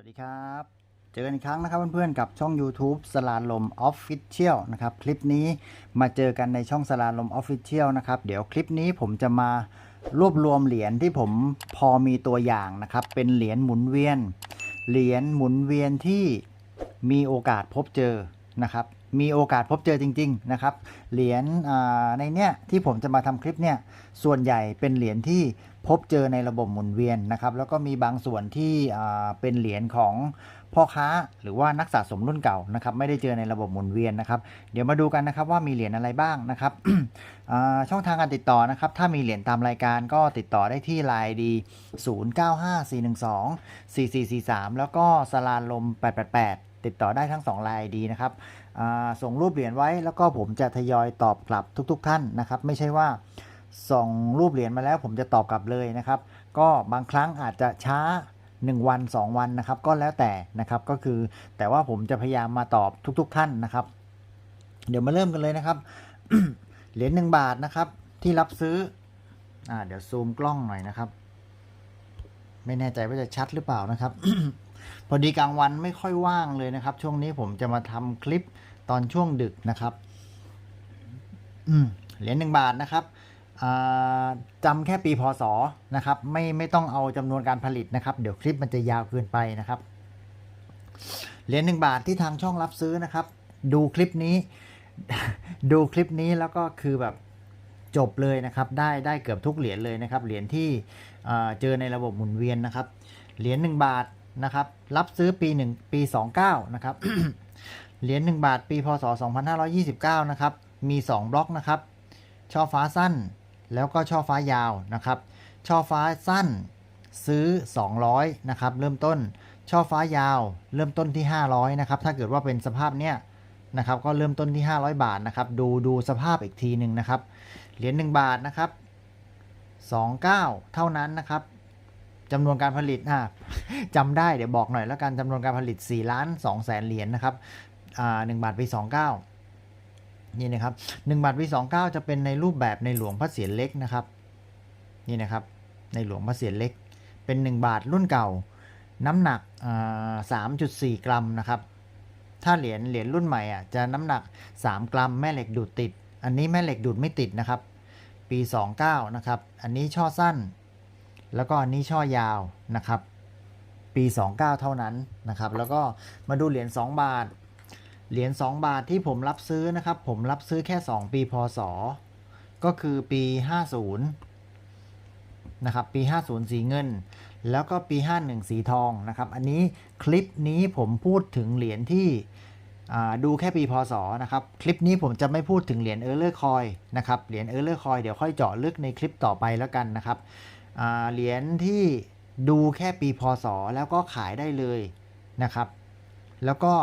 วัสดีครับ เจอกันอีกครั้งนะครับเพื่อนๆกับช่อง YouTube สลาลม Official นะครับ คลิปนี้มาเจอกันในช่องสลาลม Official นะครับ เดี๋ยวคลิปนี้ผมจะมารวบรวมเหรียญที่ผมพอมีตัวอย่างนะครับ เป็นเหรียญหมุนเวียน เหรียญหมุนเวียนที่มีโอกาสพบเจอนะครับ มีโอกาสพบเจอจริง ๆ นะครับ เหรียญในเนี้ยที่ผมจะมาทำคลิปเนี่ยส่วนใหญ่เป็นเหรียญที่ พบเจอในระบบหมุนเวียนนะครับ แล้วก็มีบางส่วนที่เป็นเหรียญของพ่อค้าหรือว่านักสะสมรุ่นเก่านะครับ ไม่ได้เจอในระบบหมุนเวียนนะครับ เดี๋ยวมาดูกันนะครับว่ามีเหรียญอะไรบ้างนะครับช่องทางการติดต่อนะครับ ถ้ามีเหรียญตามรายการก็ติดต่อได้ที่ Line ดี 095412 4443 แล้วก็สลาลม 888 ติดต่อได้ทั้ง2 Line ดีนะครับส่งรูปเหรียญไว้แล้วก็ผมจะทยอยตอบกลับทุก ๆ ท่านนะครับ ไม่ใช่ว่า ส่งรูปเหรียญมาแล้วผมจะตอบกลับเลยนะครับ ก็บางครั้งอาจจะช้า 1 วัน 2 วันนะครับ ก็แล้วแต่นะครับก็คือ แต่ว่าผมจะพยายามมาตอบทุก ๆ ท่านนะครับ เดี๋ยวมาเริ่มกันเลยนะครับ เหรียญหนึ่งบาทนะครับ ที่รับซื้ออ่าเดี๋ยวซูมกล้องหน่อยนะครับ ไม่แน่ใจว่าจะชัดหรือเปล่านะครับ พอดีกลางวันไม่ค่อยว่างเลยนะครับ ช่วงนี้ผมจะมาทำคลิปตอนช่วงดึกนะครับ อืมเหรียญหนึ่งบาทนะครับ จำแค่ปีพศนะครับไม่ไม่ต้องเอาจำนวนการผลิตนะครับ เดี๋ยวคลิปมันจะยาวเกินไปนะครับเหรียญหนึ่งบาทที่ทางช่องรับซื้อนะครับ ดูคลิปนี้ ดูคลิปนี้แล้วก็คือแบบจบเลยนะครับ ได้ได้เกือบทุกเหรียญเลยนะครับ เหรียญที่เจอในระบบหมุนเวียนนะครับ เหรียญ1บาทนะครับ รับซื้อปี 1 ปี 29 นะครับ เหรียญ1บาทปีพศ 2529 นะครับ มี 2 บล็อกนะครับ ช่อฟ้าสั้น แล้วก็ช่อฟ้ายาวนะครับ ช่อฟ้าสั้นซื้อ 200นะครับ เริ่มต้น ช่อฟ้ายาว เริ่มต้นที่ 500นะครับ ถ้าเกิดว่าเป็นสภาพเนี้ยนะครับ ก็เริ่มต้นที่ 500 บาทนะครับ ดูดูสภาพอีกทีหนึ่งนะครับ เหรียญ1บาทนะครับ29 เท่านั้นนะครับจำนวนการผลิตอ่าจำได้เดี๋ยวบอกหน่อยแล้วกันจำนวนการผลิต4ล้าน2แสนเหรียญนะครับอ่า1บาทไป29 นี่นะครับ1บาทปี29 จะเป็นในรูปแบบในหลวงพระเศียรเล็กนะครับนี่นะครับในหลวงพระเศียรเล็ก เป็น 1 บาทรุ่นเก่า น้ำหนัก 3.4 กรัมนะครับถ้าเหรียญเหรียญรุ่นใหม่อะจะน้ำหนัก 3 กรัมแม่เหล็กดูดติด อันนี้แม่เหล็กดูดไม่ติดนะครับปี 29 นะครับ อันนี้ช่อสั้น แล้วก็อันนี้ช่อยาวนะครับ ปี 29 เท่านั้นนะครับ แล้วก็มาดูเหรียญ2บาท เหรียญ2 บาทที่ผมรับซื้อนะครับ ผมรับซื้อแค่ 2 ปีพศ ก็คือปี 50 นะครับ ปี 50 สีเงิน แล้วก็ปี 51 สีทองนะครับ อันนี้คลิปนี้ผมพูดถึงเหรียญที่ดูแค่ปีพศนะครับ คลิปนี้ผมจะไม่พูดถึงเหรียญเออร์เลอร์คอยนะครับ เหรียญเออร์เลอร์คอยเดี๋ยวค่อยเจาะลึกในคลิปต่อไปแล้วกันนะครับเหรียญที่ดูแค่ปีพศแล้วก็ขายได้เลยนะครับ แล้วก็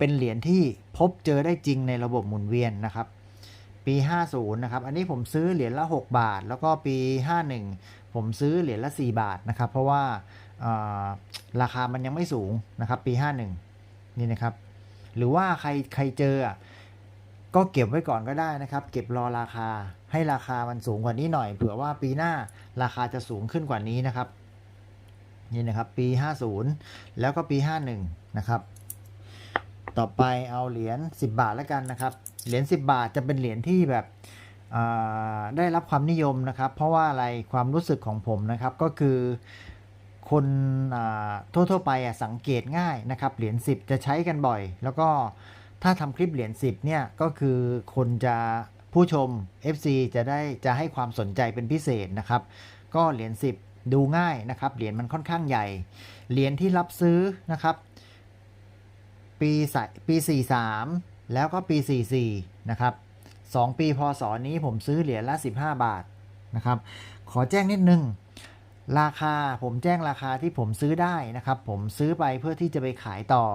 เป็นเหรียญที่พบเจอได้จริงในระบบหมุนเวียนนะครับ ปี 50 นะครับ อันนี้ผมซื้อเหรียญละ 6 บาท แล้วก็ปี 51 ผมซื้อเหรียญละ 4 บาทนะครับ เพราะว่าราคามันยังไม่สูงนะครับ ปี 51 นี่นะครับ หรือว่าใครใครเจอก็เก็บไว้ก่อนก็ได้นะครับ เก็บรอราคาให้ราคามันสูงกว่านี้หน่อย เผื่อว่าปีหน้าราคาจะสูงขึ้นกว่านี้นะครับ นี่นะครับ ปี 50 แล้วก็ปี 51 นะครับ ต่อไปเอาเหรียญ10 บาทแล้วกันนะครับ เหรียญ10 บาทจะเป็นเหรียญที่แบบได้รับความนิยมนะครับ เพราะว่าอะไรความรู้สึกของผมนะครับก็คือคนอทั่วๆไปสังเกตง่ายนะครับเหรียญ10 จะใช้กันบ่อย แล้วก็ถ้าทำคลิปเหรียญ10เนี่ยก็คือคนจะผู้ชม FC จะได้จะให้ความสนใจเป็นพิเศษนะครับ ก็เหรียญ10 ดูง่ายนะครับเหรียญมันค่อนข้างใหญ่ เหรียญที่รับซื้อนะครับ ปีสปี 43 แล้วก็ปี 44 นะครับ 2 ปีพศนี้ผมซื้อเหรียญละ 15 บาทนะครับ ขอแจ้งนิดนึง ราคาผมแจ้งราคาที่ผมซื้อได้นะครับ ผมซื้อไปเพื่อที่จะไปขายต่อ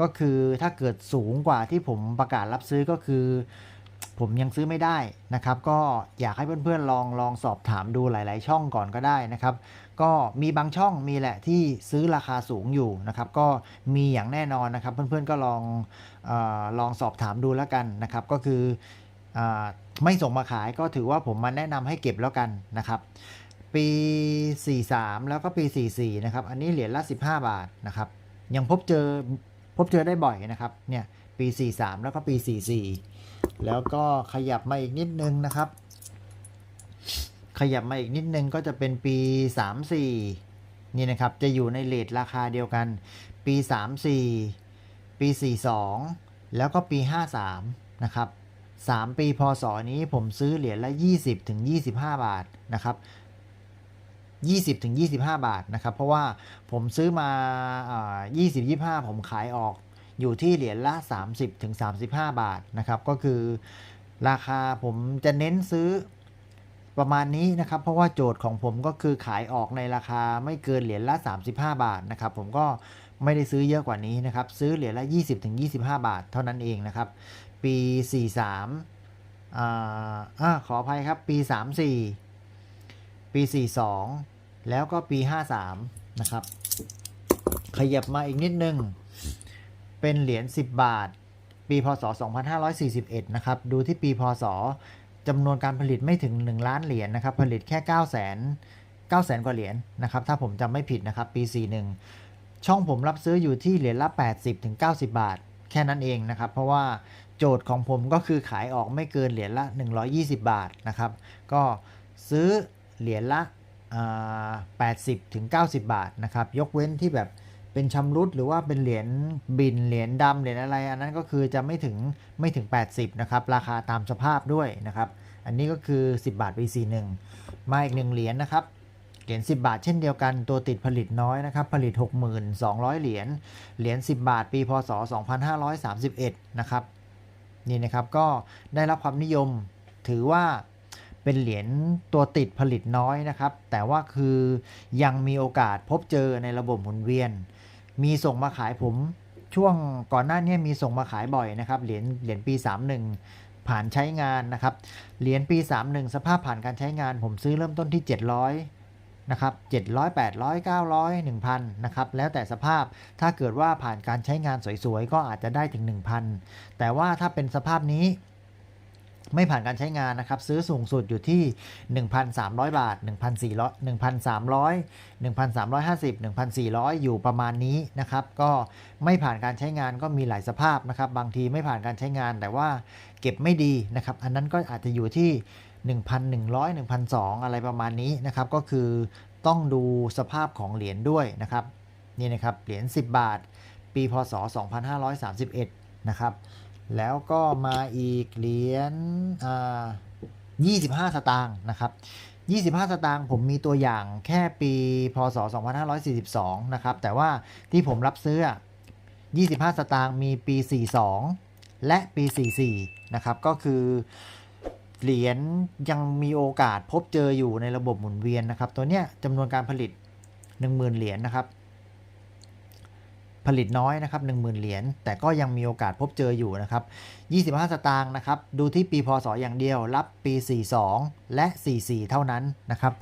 ก็คือถ้าเกิดสูงกว่าที่ผมประกาศรับซื้อก็คือ ผมยังซื้อไม่ได้นะครับ ก็อยากให้เพื่อนๆลองลองสอบถามดูหลาย ๆ ช่องก่อนก็ได้นะครับ ก็มีบางช่องมีแหละที่ซื้อราคาสูงอยู่นะครับ ก็มีอย่างแน่นอนนะครับ เพื่อนๆก็ลองอลองสอบถามดูแล้วกันนะครับ ก็คืออไม่ส่งมาขายก็ถือว่าผมมาแนะนำให้เก็บแล้วกันนะครับปี 43 แล้วก็ปี 44 นะครับ อันนี้เหรียญละ 15 บาทนะครับ ยังพบเจอพบเจอได้บ่อยนะครับ เนี่ย ปี 43 แล้วก็ปี 44 แล้วก็ขยับมาอีกนิดนึงนะครับ ขยับมาอีกนิดนึงก็จะเป็นปี 34 นี่นะครับ จะอยู่ในเลทราคาเดียวกัน ปี 34 ปี 42 แล้วก็ปี 53 นะครับ 3 ปีพศนี้ผมซื้อเหรียญละ 20ถึง25 บาทนะครับ20ถึง25 บาทนะครับ เพราะว่าผมซื้อมาอ่า20 25 ผมขายออก อยู่ที่เหรียญละ 30ถึง35 บาทนะครับก็คือราคาผมจะเน้นซื้อประมาณนี้นะครับเพราะว่าโจทย์ของผมก็คือขายออกในราคาไม่เกินเหรียญละ 35 บาทนะครับผมก็ไม่ได้ซื้อเยอะกว่านี้นะครับซื้อเหรียญละ 20ถึง25 บาท เท่านั้นเองนะครับปี 43อ่าอ่าขออภัยครับปี 34 ปี 42 แล้วก็ปี 53 นะครับ ขยับมาอีกนิดนึง เป็นเหรียญ 10 บาท ปีพศ 2541 นะครับ ดูที่ปีพศจำนวนการผลิตไม่ถึง 1 ล้านเหรียญนะครับ ผลิตแค่ 9 0 0 0 0 9 0 0 0 0 กว่าเหรียญนะครับ ถ้าผมจำไม่ผิดนะครับ ปี 41 ช่องผมรับซื้ออยู่ที่เหรียญละ 80ถึง90 บาท แค่นั้นเองนะครับ เพราะว่าโจทย์ของผมก็คือขายออกไม่เกินเหรียญละ 120 บาทนะครับ ก็ซื้อเหรียญละ80ถึง90 บาทนะครับ ยกเว้นที่แบบ เป็นชำรุดหรือว่าเป็นเหรียญบินเหรียญดำเหรียญอะไร อันนั้นก็คือจะไม่ถึงไม่ถึง 80นะครับราคาตามสภาพด้วยนะครับอันนี้ก็คือ 10 บาทปี41มาอีกหนึ่งเหรียญนะครับเหรียญ10 บาทเช่นเดียวกันตัวติดผลิตน้อยนะครับผลิต 6,200 เหรียญเหรียญ10 บาทปีพศ 2531นะครับนี่นะครับก็ได้รับความนิยมถือว่าเป็นเหรียญตัวติดผลิตน้อยนะครับ แต่ว่าคือยังมีโอกาสพบเจอในระบบหมุนเวียน มีส่งมาขายผมช่วงก่อนหน้านี้มีส่งมาขายบ่อยนะครับเหรียญเหรียญปี 31 ผ่านใช้งานนะครับเหรียญปี 31 สภาพผ่านการใช้งาน ผมซื้อเริ่มต้นที่ 700นะครับ700 800 900 1,000นะครับแล้วแต่สภาพถ้าเกิดว่าผ่านการใช้งานสวยๆ ก็อาจจะได้ถึง 1,000 แต่ว่าถ้าเป็นสภาพนี้ ไม่ผ่านการใช้งานนะครับ ซื้อสูงสุดอยู่ที่ 1,300 บาท 1,400 1,300 1,350 1,400 อยู่ประมาณนี้นะครับ ก็ไม่ผ่านการใช้งานก็มีหลายสภาพนะครับ บางทีไม่ผ่านการใช้งานแต่ว่าเก็บไม่ดีนะครับ อันนั้นก็อาจจะอยู่ที่ 1,100 1,200 อะไรประมาณนี้นะครับ ก็คือต้องดูสภาพของเหรียญด้วยนะครับ นี่นะครับ เหรียญ 10 บาท ปีพศ 2531 นะครับ แล้วก็มาอีกเหรียญอ่า25สตางค์นะครับ25สตางค์ผมมีตัวอย่างแค่ปีพศ2542นะครับ แต่ว่าที่ผมรับซื้อ25สตางค์มีปี42และปี44นะครับ ก็คือเหรียญยังมีโอกาสพบเจออยู่ในระบบหมุนเวียนนะครับ ตัวเนี้ยจำนวนการผลิต10,000เหรียญนะครับ ผลิตน้อยนะครับ10,000 เหรียญแต่ก็ยังมีโอกาสพบเจออยู่นะครับ 25 สตางค์นะครับดูที่ปีพศอย่างเดียว รับปี 42 และ 44 เท่านั้นนะครับ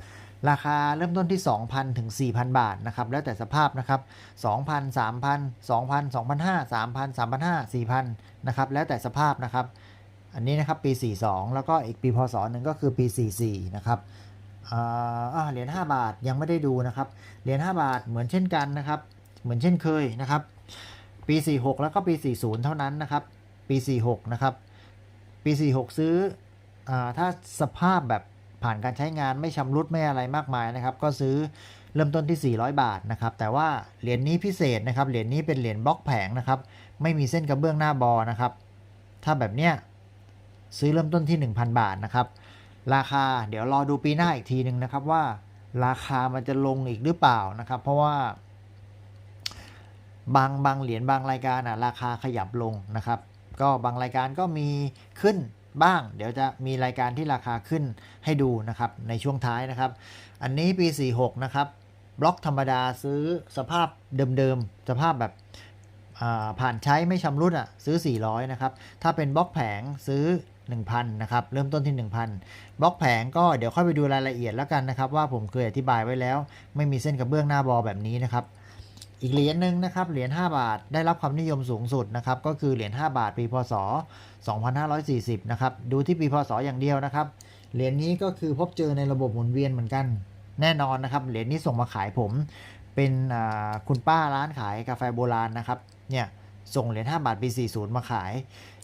ราคาเริ่มต้นที่ 2,000 ถึง 4,000 บาทนะครับแล้วแต่สภาพนะครับ2,000 3,000 2,000 2,500 3,000 3,500 4,000นะครับแล้วแต่สภาพนะครับ อันนี้นะครับปี 42 แล้วก็อีกปีพศหนึ่งก็คือปี 44 นะครับเหรียญ5บาทยังไม่ได้ดูนะครับเหรียญ5บาทเหมือนเช่นกันนะครับ เหมือนเช่นเคยนะครับ ปี 46 แล้วก็ปี 40 เท่านั้นนะครับ ปี 46 นะครับ ปี 46 ซื้ออถ้าสภาพแบบผ่านการใช้งานไม่ชำรุดไม่อะไรมากมายนะครับ ก็ซื้อเริ่มต้นที่ 400 บาทนะครับ แต่ว่าเหรียญนี้พิเศษนะครับ เหรียญนี้เป็นเหรียญบล็อกแผงนะครับ ไม่มีเส้นกระเบื้องหน้าบอนะครับ ถ้าแบบเนี้ยซื้อเริ่มต้นที่ 1,000 บาทนะครับ ราคาเดี๋ยวรอดูปีหน้าอีกทีหนึ่งนะครับว่าราคามันจะลงอีกหรือเปล่านะครับ เพราะว่า บางบางเหรียญบางรายการอะราคาขยับลงนะครับ ก็บางรายการก็มีขึ้นบ้าง เดี๋ยวจะมีรายการที่ราคาขึ้นให้ดูนะครับในช่วงท้ายนะครับ อันนี้ปี 46 นะครับบล็อกธรรมดาซื้อสภาพเดิมๆ สภาพแบบผ่านใช้ไม่ชำรุดอะซื้อ 400 นะครับ ถ้าเป็นบล็อกแผงซื้อ 1,000 นะครับ เริ่มต้นที่ 1,000 บล็อกแผงก็เดี๋ยวค่อยไปดูรายละเอียดแล้วกันนะครับ ว่าผมเคยอธิบายไว้แล้ว ไม่มีเส้นกระเบื้องหน้าบอแบบนี้นะครับ อีกเหรียญหนึ่งนะครับเหรียญ5บาทได้รับความนิยมสูงสุดนะครับก็คือเหรียญ5บาทปีพศ 2540นะครับดูที่ปีพศอย่างเดียวนะครับเหรียญนี้ก็คือพบเจอในระบบหมุนเวียนเหมือนกัน แน่นอนนะครับเหรียญนี้ส่งมาขายผมเป็นคุณป้าร้านขายกาแฟโบราณนะครับเนี่ยส่งเหรียญ5บาทปี 40 มาขาย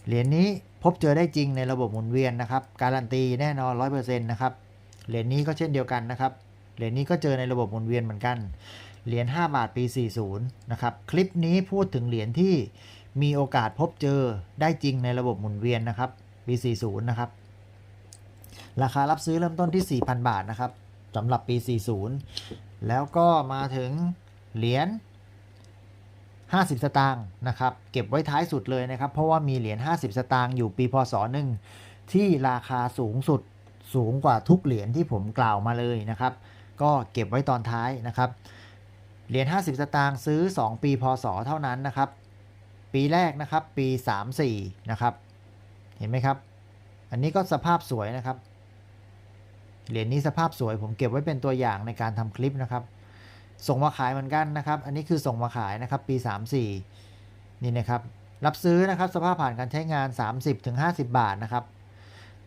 เหรียญนี้พบเจอได้จริงในระบบหมุนเวียนนะครับการันตีแน่นอน 100%นะครับเหรียญนี้ก็เช่นเดียวกันนะครับเหรียญนี้ก็เจอในระบบหมุนเวียนเหมือนกัน เหรียญ5บาทปี 40 นะครับ คลิปนี้พูดถึงเหรียญที่มีโอกาสพบเจอได้จริงในระบบหมุนเวียนนะครับปี 40 นะครับ ราคารับซื้อเริ่มต้นที่ 4,000 บาทนะครับสำหรับปี 40 แล้วก็มาถึงเหรียญ50 สตางค์นะครับ เก็บไว้ท้ายสุดเลยนะครับ เพราะว่ามีเหรียญ 50 สตางค์อยู่ปีพศหนึ่งที่ราคาสูงสุดสูงกว่าทุกเหรียญที่ผมกล่าวมาเลยนะครับ ก็เก็บไว้ตอนท้ายนะครับ เหรียญ50 สตางค์ซื้อ 2 ปีพศเท่านั้นนะครับ ปีแรกนะครับปี 34 นะครับ เห็นไหมครับ อันนี้ก็สภาพสวยนะครับ เหรียญนี้สภาพสวยผมเก็บไว้เป็นตัวอย่างในการทำคลิปนะครับ ส่งมาขายเหมือนกันนะครับ อันนี้คือส่งมาขายนะครับปี 34 นี่นะครับ รับซื้อนะครับสภาพผ่านการใช้งาน 30-50 บาทนะครับ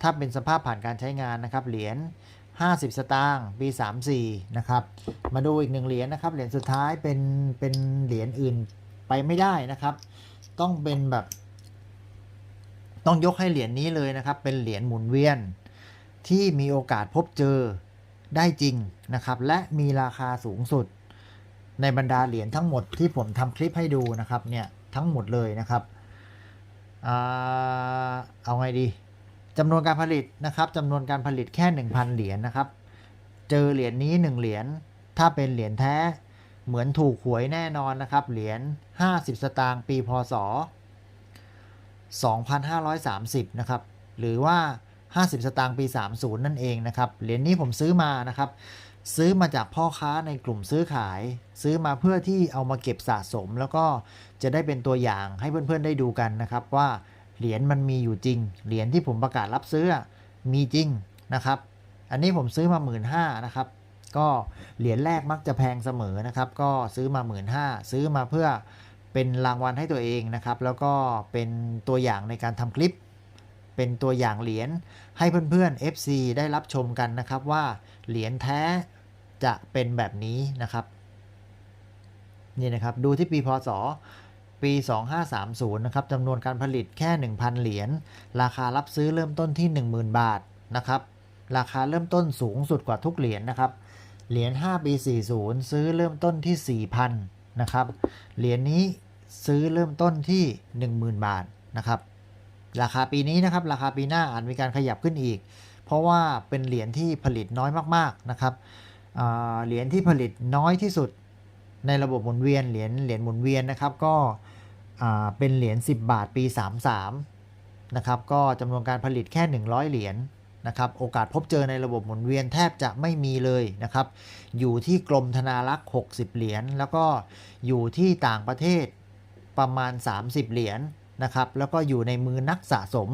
ถ้าเป็นสภาพผ่านการใช้งานนะครับเหรียญ 50 สตางค์ปี 34 นะครับ มาดูอีกหนึ่งเหรียญนะครับ เหรียญสุดท้ายเป็นเป็นเหรียญอื่นไปไม่ได้นะครับ ต้องเป็นแบบ ต้องยกให้เหรียญนี้เลยนะครับ เป็นเหรียญหมุนเวียนที่มีโอกาสพบเจอได้จริงนะครับ และมีราคาสูงสุด ในบรรดาเหรียญทั้งหมดที่ผมทำคลิปให้ดูนะครับเนี่ยทั้งหมดเลยนะครับอเอาไงดี จำนวนการผลิตนะครับจำนวนการผลิตแค่ 1,000 เหรียญนะครับ เจอเหรียญนี้ 1 เหรียญ ถ้าเป็นเหรียญแท้ เหมือนถูกหวยแน่นอนนะครับ เหรียญ 50 สตางค์ ปี พศ 2530 นะครับ หรือว่า 50 สตางค์ ปี 30 นั่นเองนะครับ เหรียญนี้ผมซื้อมานะครับ ซื้อมาจากพ่อค้าในกลุ่มซื้อขาย ซื้อมาเพื่อที่เอามาเก็บสะสม แล้วก็จะได้เป็นตัวอย่างให้เพื่อนๆได้ดูกันนะครับว่า เหรียญมันมีอยู่จริง เหรียญที่ผมประกาศรับซื้อมีจริงนะครับ อันนี้ผมซื้อมา1 5ื่นห้านะครับ ก็เหรียญแรกมักจะแพงเสมอนะครับ ก็ซื้อมา1 5ื่นห้าซื้อมาเพื่อเป็นรางวัลให้ตัวเองนะครับ แล้วก็เป็นตัวอย่างในการทำคลิป เป็นตัวอย่างเหรียญให้เพื่อนๆ FC ได้รับชมกันนะครับว่าเหรียญแท้จะเป็นแบบนี้นะครับ นี่นะครับดูที่ปีพศ ปี 2530 นะครับจำนวนการผลิตแค่ 1,000 เหรียญ ราคารับซื้อเริ่มต้นที่ 10,000 บาทนะครับ ราคาเริ่มต้นสูงสุดกว่าทุกเหรียญนะครับ เหรียญ 5 ปี 40 ซื้อเริ่มต้นที่ 4,000 นะครับ เหรียญนี้ซื้อเริ่มต้นที่ 10,000 บาทนะครับ ราคาปีนี้นะครับ ราคาปีหน้าอาจมีการขยับขึ้นอีก เพราะว่าเป็นเหรียญที่ผลิตน้อยมากๆนะครับ เหรียญที่ผลิตน้อยที่สุด ในระบบหมุนเวียนเหรียญเหรียญหมุนเวียนนะครับก็เป็นเหรียญ10 บาทปี 33นะครับก็จำนวนการผลิตแค่ 100 เหรียญนะครับโอกาสพบเจอในระบบหมุนเวียนแทบจะไม่มีเลยนะครับ อยู่ที่กรมธนารักษ์60 เหรียญแล้วก็อยู่ที่ต่างประเทศประมาณ 30 เหรียญนะครับแล้วก็อยู่ในมือนักสะสม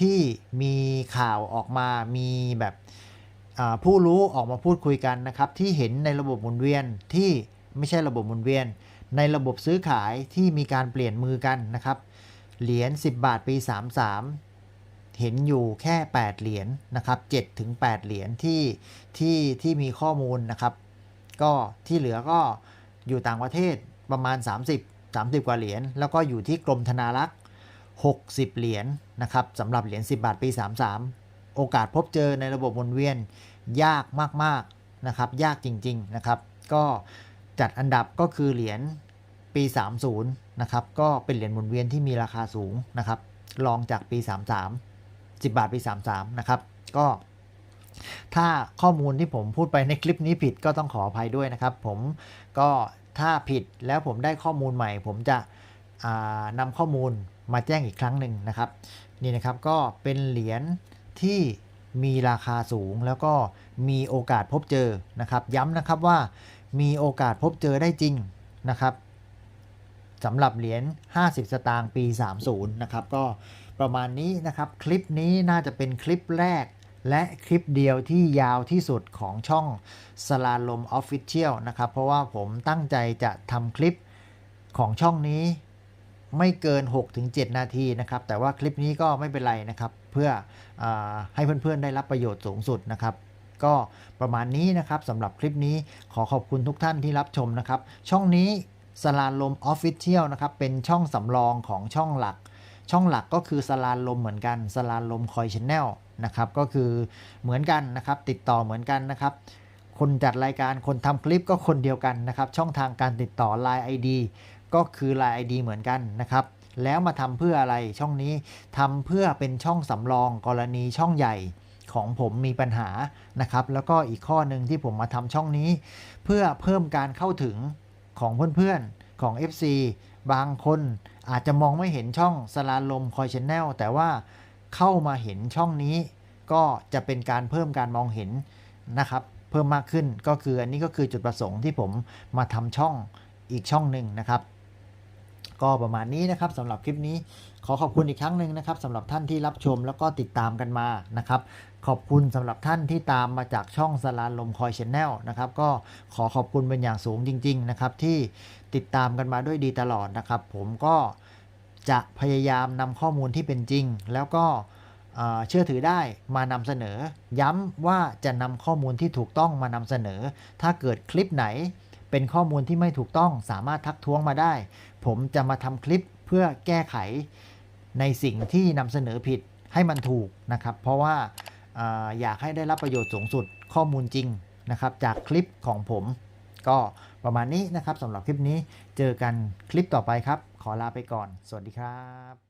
ที่มีข่าวออกมามีแบบผู้รู้ออกมาพูดคุยกันนะครับ ที่เห็นในระบบหมุนเวียนที่ ไม่ใช่ระบบหมุนเวียน ในระบบซื้อขายที่มีการเปลี่ยนมือกันนะครับ เหรียญ10 บาทปี 33 เห็นอยู่แค่ 8 เหรียญนะครับ7ถึง8เหรียญที่ที่ที่มีข้อมูลนะครับ ก็ที่เหลือก็อยู่ต่างประเทศประมาณ 30 30 กว่าเหรียญแล้วก็อยู่ที่กรมธนารักษ์ 60 เหรียญนะครับสำหรับเหรียญ10 บาทปี 33 โอกาสพบเจอในระบบหมุนเวียนยากมากๆนะครับ ยากจริง ๆ นะครับ ก็ จัดอันดับก็คือเหรียญปี 30 นะครับ ก็เป็นเหรียญหมุนเวียนที่มีราคาสูงนะครับรองจากปี 33 10 บาทปี 33 นะครับ ก็ถ้าข้อมูลที่ผมพูดไปในคลิปนี้ผิดก็ต้องขออภัยด้วยนะครับ ผมก็ถ้าผิดแล้วผมได้ข้อมูลใหม่ ผมจะนำข้อมูลมาแจ้งอีกครั้งหนึ่งนะครับ นี่นะครับก็เป็นเหรียญที่มีราคาสูงแล้วก็มีโอกาสพบเจอนะครับ ย้ำนะครับว่า มีโอกาสพบเจอได้จริงนะครับสำหรับเหรียญ 50 สตางค์ปี 30 นะครับ ก็ประมาณนี้นะครับ คลิปนี้น่าจะเป็นคลิปแรก และคลิปเดียวที่ยาวที่สุดของช่องสลาลมออฟฟิเชียลนะครับ เพราะว่าผมตั้งใจจะทำคลิปของช่องนี้ไม่เกิน 6-7 นาทีนะครับ แต่ว่าคลิปนี้ก็ไม่เป็นไรนะครับ เพื่ออให้เพื่อนๆได้รับประโยชน์สูงสุดนะครับ ก็ประมาณนี้นะครับสำหรับคลิปนี้ขอขอบคุณทุกท่านที่รับชมนะครับ ช่องนี้สลานลมออฟฟิเชียลนะครับเป็นช่องสำรองของช่องหลัก ช่องหลักก็คือสลานลมเหมือนกันสลานลมคอยชแนลนะครับก็คือเหมือนกันนะครับติดต่อเหมือนกันนะครับคนจัดรายการคนทำคลิปก็คนเดียวกันนะครับ ช่องทางการติดต่อ Line ID ก็คือ Line ID เหมือนกันนะครับ แล้วมาทำเพื่ออะไรช่องนี้ทำเพื่อเป็นช่องสำรองกรณีช่องใหญ่ ของผมมีปัญหานะครับ แล้วก็อีกข้อหนึ่งที่ผมมาทำช่องนี้ เพื่อเพิ่มการเข้าถึงของเพื่อนๆของ FC บางคนอาจจะมองไม่เห็นช่องสลาลมคอยชแนลแต่ว่าเข้ามาเห็นช่องนี้ ก็จะเป็นการเพิ่มการมองเห็นนะครับเพิ่มมากขึ้นก็คืออันนี้ก็คือจุดประสงค์ที่ผมมาทำช่องอีกช่องหนึ่งนะครับ ก็ประมาณนี้นะครับสำหรับคลิปนี้ ขอขอบคุณอีกครั้งหนึ่งนะครับสำหรับท่านที่รับชมแล้วก็ติดตามกันมานะครับ ขอบคุณสำหรับท่านที่ตามมาจากช่องสลานลมคอยชแนลนะครับ ก็ขอขอบคุณเป็นอย่างสูงจริง ๆ นะครับ ที่ติดตามกันมาด้วยดีตลอดนะครับ ผมก็จะพยายามนำข้อมูลที่เป็นจริง แล้วก็เอ่อเชื่อถือได้มานำเสนอ ย้ำว่าจะนำข้อมูลที่ถูกต้องมานำเสนอ ถ้าเกิดคลิปไหนเป็นข้อมูลที่ไม่ถูกต้องสามารถทักท้วงมาได้ ผมจะมาทำคลิปเพื่อแก้ไข ในสิ่งที่นำเสนอผิดให้มันถูกนะครับ เพราะว่าออยากให้ได้รับประโยชน์สูงสุดข้อมูลจริงนะครับ จากคลิปของผม ก็ประมาณนี้นะครับสำหรับคลิปนี้เจอกันคลิปต่อไปครับ ขอลาไปก่อน สวัสดีครับ